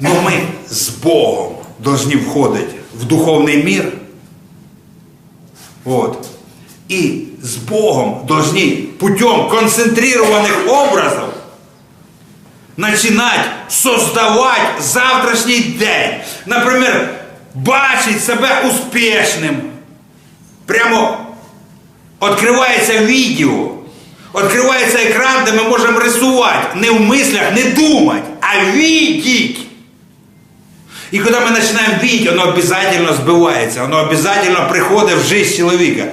Но мы с Богом должны входить в духовный мир. Вот. И с Богом должны путем концентрированных образов начинать создавать завтрашній день. Наприклад, бачить себе успішним. Прямо відкривається відео, відкривається екран, де ми можемо рисувати. Не в мислях, не думати, а видеть. І коли ми починаємо видеть, воно обов'язково збивається, воно обов'язково приходить в життя чоловіка.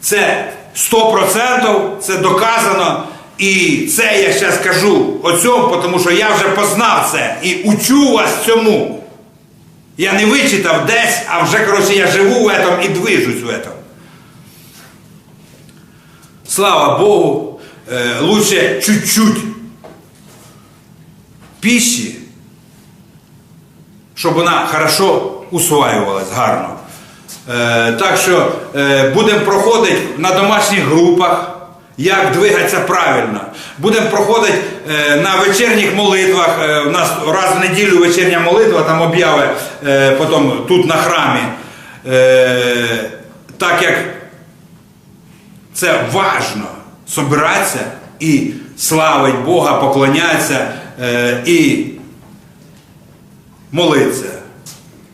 Це 100%, це доказано. І це я зараз кажу о цьому, тому що я вже познав це і учу вас цьому. Я не вичитав десь, а вже, коротше, я живу в этом і движусь в этом. Слава Богу, е, лучше чуть-чуть пищі, щоб вона хорошо усваювалась гарно. Е, так що е, будемо проходити на домашніх групах, як двигатися правильно. Будемо проходити е, на вечірніх молитвах. Е, у нас раз в неділю вечірня молитва, там обяви е, потім тут на храмі. Е, так як це важно собиратися і славить Бога, поклонятися е, і молитися.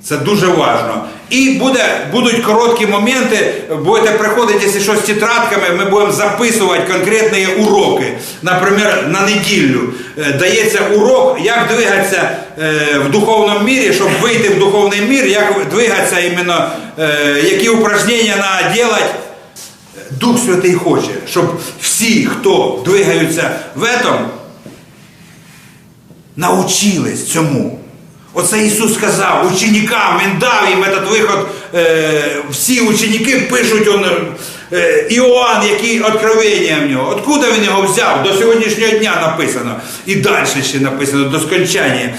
Це дуже важно. І буде, будуть короткі моменти, будете приходити, якщо що, з тетрадками, ми будемо записувати конкретні уроки. Наприклад, на неділю е, дається урок, як двигатися е, в духовному мірі, щоб вийти в духовний мір, як двигатися іменно, е, які упражнення треба робити. Дух Святий хоче, щоб всі, хто двигаються в этом, научились цьому. Оце Ісус сказав ученикам, Він дав їм этот виход. Е, всі ученики пишуть он, е, Іоанн, які откровення в нього. Откуда він його взяв? До сьогоднішнього дня написано. І далі ще написано до скончання.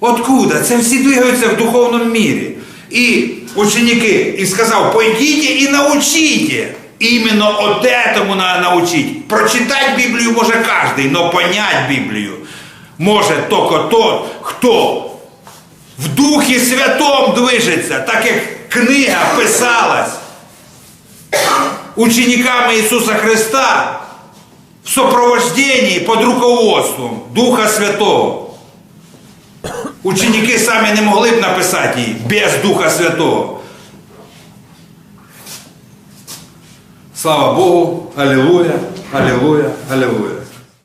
Откуда? Це всі двигаються в духовному мірі. І ученики, і сказав, пойдіть і научите. Іменно от этому надо научить. Прочитать Біблію може кожен, але понять Біблію може тільки тот, хто в Духі Святом движеться, так як книга писалась учениками Ісуса Христа в сопровождении під руководством Духа Святого. Ученики самі не могли б написати її без Духа Святого. Слава Богу, Аллилуйя, Аллилуйя, Аллилуйя.